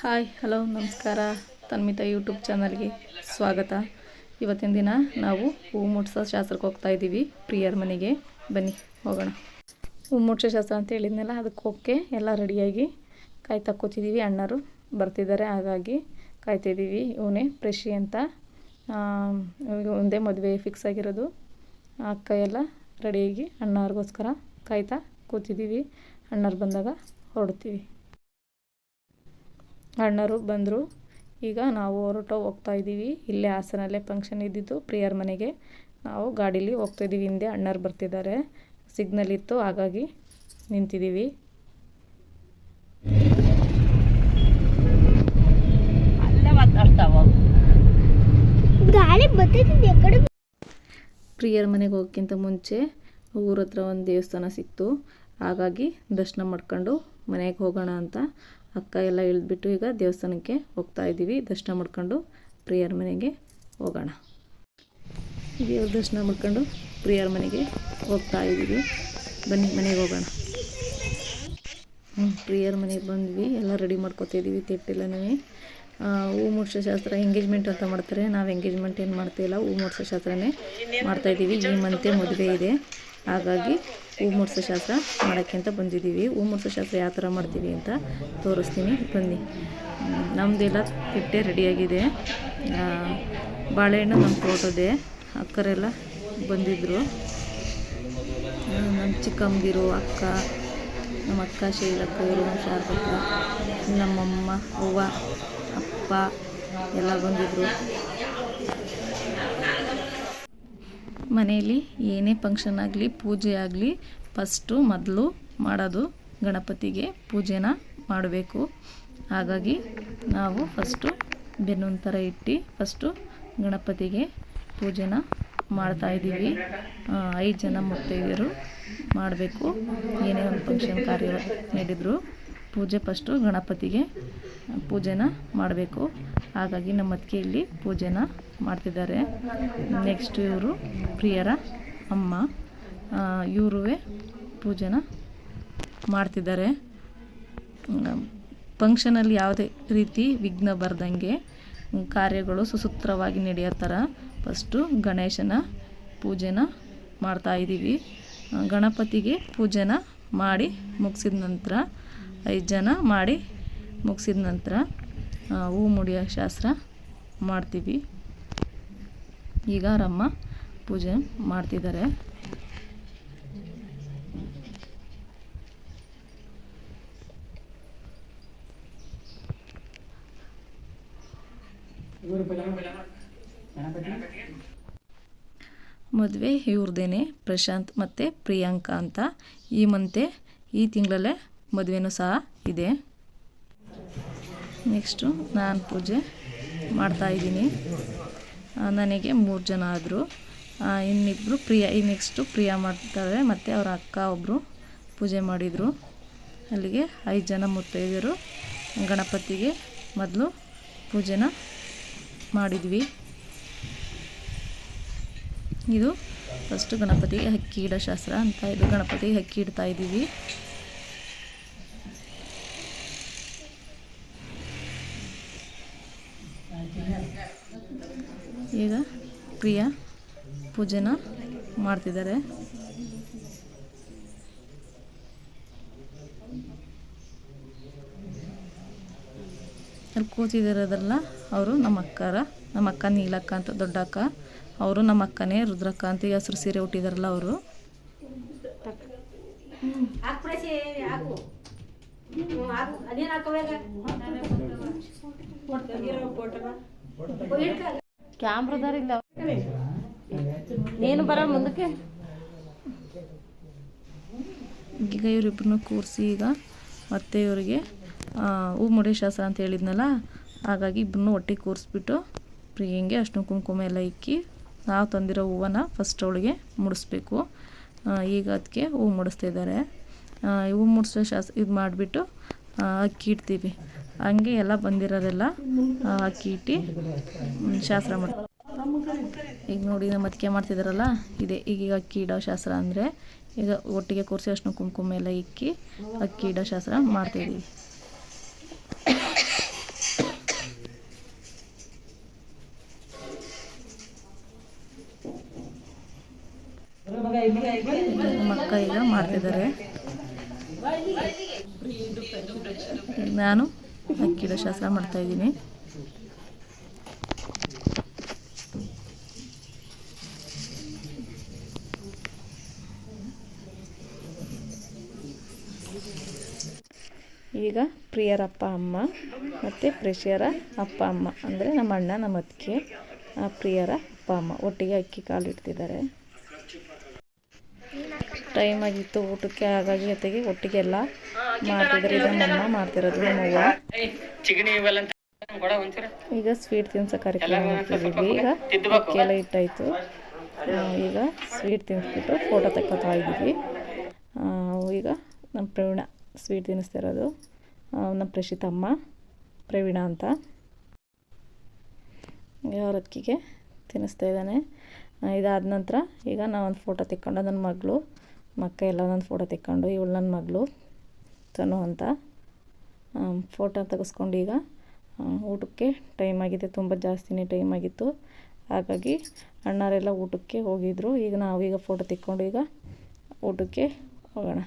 Hi, hello, ನಮಸ್ಕಾರ. ತನ್ಮಿತ YouTube ಚಾನಲ್ಗೆ ಸ್ವಾಗತ. ಇವತ್ತಿನ ದಿನ ನಾವು ಹೂ ಮುಟ್ಸೋ ಶಾಸ್ತ್ರಕ್ಕೆ ಹೋಗ್ತಾ ಇದ್ದೀವಿ. ಪ್ರಿಯರ್ ಮನೆಗೆ ಬನ್ನಿ, ಹೋಗೋಣ. ಹೂ ಮುಟ್ಸೋ ಶಾಸ್ತ್ರ ಅಂತ ಹೇಳಿದ್ನಲ್ಲ, ಅದಕ್ಕೆ ಹೋಗಕ್ಕೆ ಎಲ್ಲ ರೆಡಿಯಾಗಿ ಕಾಯ್ತಾ ಕೂತಿದ್ದೀವಿ ಅಣ್ಣರು ಬರ್ತಿದ್ದಾರೆ, ಹಾಗಾಗಿ ಕಾಯ್ತಿದ್ದೀವಿ ಇವನೇ ಪ್ರೆಶಿ ಅಂತ. ಒಂದೇ ಮದುವೆ ಫಿಕ್ಸ್ ಆಗಿರೋದು. ಅಕ್ಕ ಎಲ್ಲ ರೆಡಿಯಾಗಿ ಅಣ್ಣವ್ರಿಗೋಸ್ಕರ ಕಾಯ್ತಾ ಕೂತಿದ್ದೀವಿ. ಅಣ್ಣರು ಬಂದಾಗ ಹೊರಡ್ತೀವಿ. ಅಣ್ಣರು ಬಂದರು. ಈಗ ನಾವು ಹೊರಟು ಹೋಗ್ತಾ ಇದ್ದೀವಿ. ಇಲ್ಲೇ ಹಾಸನಲ್ಲೇ ಫಂಕ್ಷನ್ ಇದ್ದಿದ್ದು ಪ್ರಿಯರ್ ಮನೆಗೆ. ನಾವು ಗಾಡೀಲಿ ಹೋಗ್ತಾ ಇದ್ದೀವಿ. ಹಿಂದೆ ಅಣ್ಣರು ಬರ್ತಿದ್ದಾರೆ. ಸಿಗ್ನಲ್ ಇತ್ತು ಹಾಗಾಗಿ ನಿಂತಿದ್ದೀವಿ. ಪ್ರಿಯರ್ ಮನೆಗೆ ಹೋಗೋಕ್ಕಿಂತ ಮುಂಚೆ ಊರ ಹತ್ರ ಒಂದು ದೇವಸ್ಥಾನ ಸಿಕ್ತು. ಹಾಗಾಗಿ ದರ್ಶನ ಮಾಡ್ಕೊಂಡು ಮನೆಗೆ ಹೋಗೋಣ ಅಂತ ಅಕ್ಕ ಎಲ್ಲ ಇಳಿದ್ಬಿಟ್ಟು ಈಗ ದೇವಸ್ಥಾನಕ್ಕೆ ಹೋಗ್ತಾ ಇದ್ದೀವಿ. ದರ್ಶನ ಮಾಡ್ಕೊಂಡು ಪ್ರಿಯರ ಮನೆಗೆ ಹೋಗೋಣ. ದೇವ್ರ ದರ್ಶನ ಮಾಡ್ಕೊಂಡು ಪ್ರಿಯರ ಮನೆಗೆ ಹೋಗ್ತಾ ಇದ್ದೀವಿ. ಬನ್ನಿ, ಮನೆಗೆ ಹೋಗೋಣ. ಹ್ಞೂ ಪ್ರಿಯರ್ ಮನೆಗೆ ಬಂದ್ವಿ. ಎಲ್ಲ ರೆಡಿ ಮಾಡ್ಕೊತಿದ್ದೀವಿ ತಿಟ್ಟಿಲ್ಲನೇ ಹೂ ಮೂಡಿಸೋ ಶಾಸ್ತ್ರ ಎಂಗೇಜ್ಮೆಂಟ್ ಅಂತ ಮಾಡ್ತಾರೆ. ನಾವು ಎಂಗೇಜ್ಮೆಂಟ್ ಏನು ಮಾಡ್ತಾಯಿಲ್ಲ ಹೂ ಮೂಡಿಸೋ ಶಾಸ್ತ್ರನೇ ಮಾಡ್ತಾಯಿದ್ದೀವಿ ಈ ಮಂತೆ ಮದುವೆ ಇದೆ. ಹಾಗಾಗಿ ಹೂ ಮುಡ್ಸೋ ಶಾಸ್ತ್ರ ಮಾಡೋಕ್ಕೆ ಅಂತ ಬಂದಿದ್ದೀವಿ. ಹೂ ಮುಡ್ಸೋ ಶಾಸ್ತ್ರ ಯಾವ ಥರ ಮಾಡ್ತೀವಿ ಅಂತ ತೋರಿಸ್ತೀನಿ. ಬನ್ನಿ. ನಮ್ಮದೆಲ್ಲ ತಿಟ್ಟೆ ರೆಡಿಯಾಗಿದೆ ಬಾಳೆಹಣ್ಣು ನಮ್ಮ ತೋಟದೆ. ಅಕ್ಕರೆಲ್ಲ ಬಂದಿದ್ದರು ನಮ್ಮ ಚಿಕ್ಕಮ್ಮದಿರು, ಅಕ್ಕ, ನಮ್ಮ ಅಕ್ಕ ಶೈಲಕ್ಕ, ಇವರು ನಮ್ಮ ಶಾರದಕ್ಕ ನಮ್ಮಮ್ಮ, ಅವ್ವ, ಅಪ್ಪ ಎಲ್ಲ ಬಂದಿದ್ದರು ಮನೆಯಲ್ಲಿ ಏನೇ ಫಂಕ್ಷನ್ ಆಗಲಿ, ಪೂಜೆ ಆಗಲಿ ಫಸ್ಟು ಮೊದಲು ಮಾಡೋದು ಗಣಪತಿಗೆ ಪೂಜೆನ ಮಾಡಬೇಕು. ಹಾಗಾಗಿ ನಾವು ಫಸ್ಟು ಬೆನ್ನು ಥರ ಇಟ್ಟು ಫಸ್ಟು ಗಣಪತಿಗೆ ಪೂಜೆನ ಮಾಡ್ತಾಯಿದ್ದೀವಿ ಐದು ಜನ ಮುತ್ತೈದೆಯರು ಮಾಡಬೇಕು. ಏನೇ ಒಂದು ಫಂಕ್ಷನ್ ಕಾರ್ಯ ನಡೆದ್ರು. ಪೂಜೆ ಫಸ್ಟು ಗಣಪತಿಗೆ ಪೂಜೆನ ಮಾಡಬೇಕು. ಹಾಗಾಗಿ ನಮ್ಮ ಅತ್ತಿಗೆ ಇಲ್ಲಿ ಪೂಜೆನ ಮಾಡ್ತಿದ್ದಾರೆ. ನೆಕ್ಸ್ಟ್ ಇವರು ಪ್ರಿಯರ ಅಮ್ಮ. ಇವರು ಪೂಜೆನ ಮಾಡ್ತಿದ್ದಾರೆ. ಫಂಕ್ಷನಲ್ಲಿ ಯಾವುದೇ ರೀತಿ ವಿಘ್ನ ಬರ್ದಂಗೆ ಕಾರ್ಯಗಳು ಸುಸೂತ್ರವಾಗಿ ನಡೆಯೋ ಥರ ಫಸ್ಟು ಗಣೇಶನ ಪೂಜೆನ ಮಾಡ್ತಾ ಇದ್ದೀವಿ. ಗಣಪತಿಗೆ ಪೂಜೆನ ಮಾಡಿ ಮುಗಿಸಿದ ನಂತರ ಐದು ಜನ ಮಾಡಿ ಮುಗಿಸಿದ ನಂತರ ಹೂ ಮುಡಿಯೋ ಶಾಸ್ತ್ರ ಮಾಡ್ತೀವಿ. ಈಗ ರಮ್ಮ ಪೂಜೆ ಮಾಡ್ತಿದ್ದಾರೆ. ಮದುವೆ ಇವ್ರದ್ದೇನೆ ಪ್ರಶಾಂತ್ ಮತ್ತು ಪ್ರಿಯಾಂಕಾ ಅಂತ ಈ ಮಂತೆ ಈ ತಿಂಗಳಲ್ಲೇ ಮದುವೆನೂ ಸಹ ಇದೆ. ನೆಕ್ಸ್ಟು ನಾನು ಪೂಜೆ ಮಾಡ್ತಾಯಿದ್ದೀನಿ ನನಗೆ ಮೂರು ಜನ ಆದರು. ಇನ್ನಿಬ್ಬರು ಪ್ರಿಯಾ, ಈ ನೆಕ್ಸ್ಟು ಪ್ರಿಯಾ ಮಾಡ್ತಾರೆ, ಮತ್ತು ಅವರ ಅಕ್ಕ ಒಬ್ಬರು ಪೂಜೆ ಮಾಡಿದರು. ಅಲ್ಲಿಗೆ ಐದು ಜನ ಮುತ್ತೈದರು ಗಣಪತಿಗೆ ಮೊದಲು ಪೂಜೆನ ಮಾಡಿದ್ವಿ. ಇದು ಫಸ್ಟು ಗಣಪತಿಗೆ ಹಕ್ಕಿ ಇಡೋ ಶಾಸ್ತ್ರ ಅಂತ ಇದು ಗಣಪತಿಗೆ ಹಕ್ಕಿ ಇಡ್ತಾ ಇದ್ದೀವಿ. ಈಗ ಪ್ರಿಯಾ ಪೂಜೆನ ಮಾಡ್ತಿದ್ದಾರೆ. ಅಲ್ಲಿ ಕೂತಿದಿರೋದಲ್ಲ, ಅವರು ನಮ್ಮ ಅಕ್ಕರ ನಮ್ಮ ಅಕ್ಕ ನೀಲಕ್ಕ ಅಂತ ದೊಡ್ಡ ಅಕ್ಕ ಅವರು ನಮ್ಮ ಅಕ್ಕನೇ ರುದ್ರಕ್ಕ ಅಂತ ಈಗ ಹಸಿರು ಸೀರೆ ಹುಟ್ಟಿದಾರಲ್ಲ ಅವರು. ಕ್ಯಾಮ್ರದಾರಿಲ್ಲ ನೀನು ಬರ ಮುಂದಕ್ಕೆ. ಈಗ ಇವರಿಬ್ಬರನ್ನು ಕೂರಿಸಿ ಈಗ ಮತ್ತೆ ಇವರಿಗೆ ಹೂ ಮುಡಿ ಶಾಸ್ತ್ರ ಅಂತ ಹೇಳಿದ್ನಲ್ಲ ಹಾಗಾಗಿ ಇಬ್ಬರನ್ನೂ ಒಟ್ಟಿಗೆ ಕೂರಿಸ್ಬಿಟ್ಟು ಪ್ರಿಯಂಗೆ ಅಷ್ಟು ಕುಂಕುಮ ಎಲ್ಲ ಇಕ್ಕಿ ನಾವು ತಂದಿರೋ ಹೂವನ್ನ ಫಸ್ಟ್ ಅವಳಿಗೆ ಮುಡಿಸ್ಬೇಕು. ಈಗ ಅದಕ್ಕೆ ಹೂ ಮುಡಿಸ್ತಿದ್ದಾರೆ ಆ, ಹೂ ಮುಡಿಸೋ ಶಾಸ್ತ್ರ ಇದು ಮಾಡಿಬಿಟ್ಟು ಅಕ್ಕಿ ಇಡ್ತೀವಿ. ಹಂಗೆ ಎಲ್ಲ ಬಂದಿರೋದೆಲ್ಲ ಅಕ್ಕಿ ಇಟ್ಟು ಶಾಸ್ತ್ರ ಮಾಡ್ತಾರೆ ಈಗ ನೋಡಿ ನಮ್ಮ ಅತ್ತಿಗೆ ಮಾಡ್ತಿದ್ದಾರಲ್ಲ ಇದೆ. ಈಗೀಗ ಅಕ್ಕಿ ಇಡೋ ಶಾಸ್ತ್ರ ಅಂದರೆ, ಈಗ ಒಟ್ಟಿಗೆ ಕೂರಿಸಿ ಅಷ್ಟು ಕುಂಕುಮ ಎಲ್ಲ ಇಕ್ಕಿ ಅಕ್ಕಿ ಇಡೋ ಶಾಸ್ತ್ರ ಮಾಡ್ತೀವಿ ಮಕ್ಕ ಈಗ ಮಾಡ್ತಿದ್ದಾರೆ. ನಾನು ಅಕ್ಕಿಡ ಶಾಸ್ತ್ರ ಮಾಡ್ತಾಯಿದ್ದೀನಿ ಈಗ ಪ್ರಿಯರ ಅಪ್ಪ, ಅಮ್ಮ ಮತ್ತು ಪ್ರೇಷಿಯರ ಅಪ್ಪ, ಅಮ್ಮ. ಅಂದರೆ ನಮ್ಮ ಅಣ್ಣ, ನಮ್ಮ ಅತ್ತಿಗೆ ಪ್ರಿಯರ ಅಪ್ಪ, ಅಮ್ಮ. ಒಟ್ಟಿಗೆ ಅಕ್ಕಿ ಕಾಲು ಇಡ್ತಿದ್ದಾರೆ. ಟೈಮ್ ಆಗಿತ್ತು ಊಟಕ್ಕೆ ಹಾಗಾಗಿ ಜೊತೆಗೆ ಒಟ್ಟಿಗೆ ಎಲ್ಲ ಮಾಡ್ತಿದ್ರು. ಈಗ ನಮ್ಮಮ್ಮ ಮಾಡ್ತಿರೋದು ನಮ್ಮವ್ವ ಈಗ ಸ್ವೀಟ್ ತಿನ್ಸೋ ಕಾರ್ಯಕ್ರಮ ಮಾಡ್ತಿದ್ವಿ. ಈಗ ಅಕ್ಕಿಯೆಲ್ಲ ಎಲ್ಲ ಇಟ್ಟಾಯಿತು ಈಗ ಸ್ವೀಟ್ ತಿನ್ನಿಸ್ಬಿಟ್ಟು ಫೋಟೋ ತಕ್ಕೊತಾ ಇದ್ದೀವಿ. ಈಗ ನಮ್ಮ ಪ್ರವೀಣ ಸ್ವೀಟ್ ತಿನ್ನಿಸ್ತಾ ಇರೋದು. ನಮ್ಮ ಪ್ರಶಿತಮ್ಮ ಅಮ್ಮ ಪ್ರವೀಣ ಅಂತ. ಅವ್ರ ಅಕ್ಕಿಗೆ ತಿನ್ನಿಸ್ತಾ ಇದ್ದಾನೆ. ಇದಾದ ನಂತರ ಈಗ ನಾವೊಂದು ಫೋಟೋ ತೆಕ್ಕೊಂಡು ನನ್ನ ಮಗಳು ಮಕ್ಕ ಎಲ್ಲ ಒಂದು ಫೋಟೋ ತೆಕ್ಕೊಂಡು, ಇವಳು ನನ್ನ ಮಗಳು, ತನು ಅಂತ. ಫೋಟೋ ತೆಗೆಸ್ಕೊಂಡು ಈಗ ಊಟಕ್ಕೆ ಟೈಮ್ ಆಗಿದೆ, ತುಂಬ ಜಾಸ್ತಿನೇ ಟೈಮ್ ಆಗಿತ್ತು. ಹಾಗಾಗಿ ಅಣ್ಣಾರೆಲ್ಲ ಊಟಕ್ಕೆ ಹೋಗಿದ್ರು. ಈಗ ನಾವೀಗ ಫೋಟೋ ತೆಕ್ಕೊಂಡು ಈಗ ಊಟಕ್ಕೆ ಹೋಗೋಣ.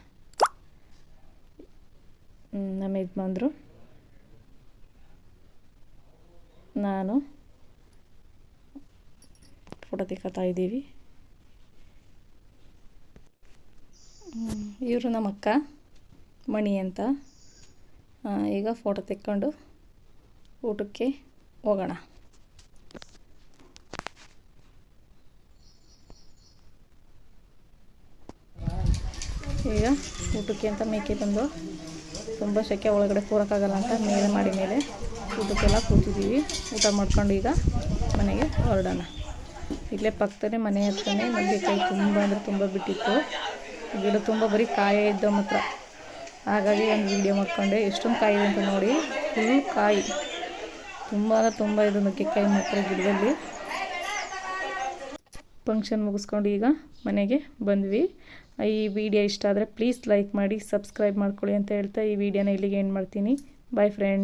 ನಮ್ಮ ಯಜಮಾನ್ರು, ನಾನು ಫೋಟೋ ತೆಕ್ಕೊತಾ ಇದ್ದೀವಿ. ಇವರು ನಮ್ಮ ಅಕ್ಕ, ಮಣಿ ಅಂತ. ಈಗ ಫೋಟೋ ತೆಕ್ಕೊಂಡು ಊಟಕ್ಕೆ ಹೋಗೋಣ. ಈಗ ಊಟಕ್ಕೆ ಅಂತ ಮೇಕೆ ಬಂದು ತುಂಬ ಶೆಕೆ ಒಳಗಡೆ ಕೂರೋಕ್ಕಾಗಲ್ಲ ಅಂತ ಮೇಲೆ ಮಾಡಿ ಮೇಲೆ ಊಟಕ್ಕೆಲ್ಲ ಕೂತಿದ್ದೀವಿ. ಊಟ ಮಾಡ್ಕೊಂಡು ಈಗ ಮನೆಗೆ ಹೊರಡೋಣ. ಇಲ್ಲೇ ಪಕ್ಕದಲ್ಲೇ ಮನೆ ಹತ್ರನೇ ನುಗ್ಗೆಕಾಯಿ ತುಂಬ ಅಂದರೆ ತುಂಬ ಬಿಟ್ಟಿತ್ತು. ಗಿಡ ತುಂಬ ಬರೀ ಕಾಯೇ ಇದ್ದವು ಮಾತ್ರ ಹಾಗಾಗಿ ಒಂದು ವಿಡಿಯೋ ಮಾಡ್ಕೊಂಡೆ. ಎಷ್ಟೊಂದು ಕಾಯಿ ಇದೆ ಅಂತ ನೋಡಿ. ಫುಲ್ ಕಾಯಿ. ತುಂಬ ಅಂದರೆ ತುಂಬ ಇದೆ ನುಗ್ಗೆಕಾಯಿ ಮಾತ್ರ ಗಿಡದಲ್ಲಿ. ಫಂಕ್ಷನ್ ಮುಗಿಸ್ಕೊಂಡು ಈಗ ಮನೆಗೆ ಬಂದ್ವಿ. ಈ ವಿಡಿಯೋ ಇಷ್ಟ ಆದರೆ ಪ್ಲೀಸ್ ಲೈಕ್ ಮಾಡಿ ಸಬ್ಸ್ಕ್ರೈಬ್ ಮಾಡ್ಕೊಳ್ಳಿ ಅಂತ ಹೇಳ್ತಾ ಈ ವಿಡಿಯೋನ ಇಲ್ಲಿಗೆ ಏನು ಮಾಡ್ತೀನಿ. Boy friend